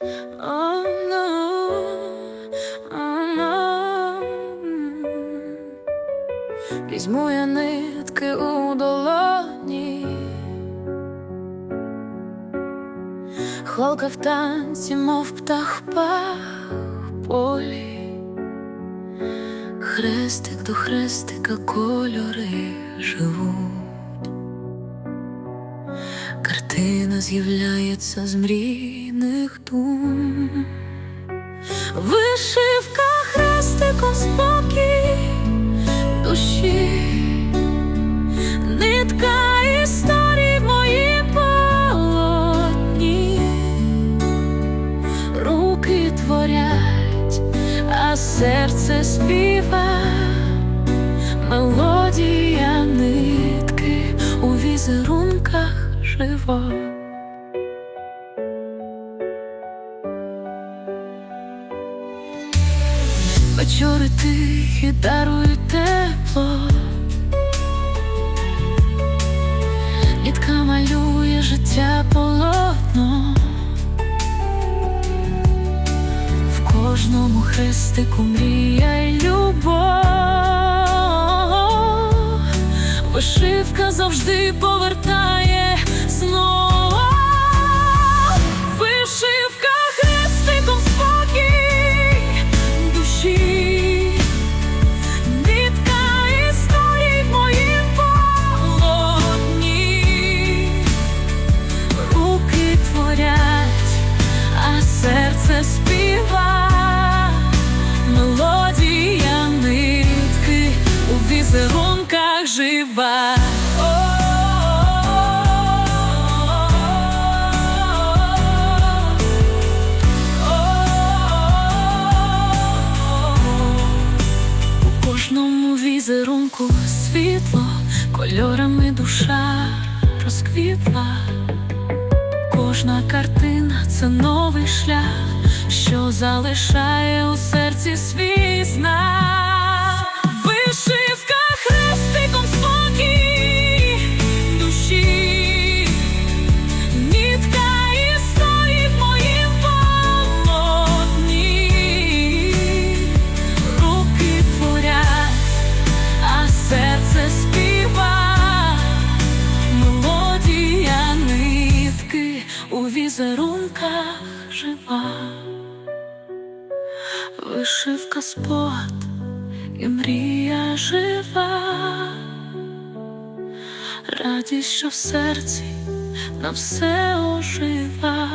Oh no, oh. Візьму я нитки у долоні, Холка в танці, мов птах пах полі, хрестик до хрестика кольори живуть. Картина з'являється з мрійних дум. Вишивка хрестиком спокій душі, нитка історії в моїм полотні, руки творять, а серце співа, мелодія нитки у візерунках жива. Вечори тихі дарують тепло, Нітка малює життя полотно, в кожному хрестику мрія й любов, вишивка завжди повертає знову. Візерунках жива. У кожному візерунку світло, кольорами душа розквітла. Кожна картина це новий шлях, що залишає у серці свій знак. Візерунках жива, вишивка спот і мрія жива, радість, що в серці на все ожива.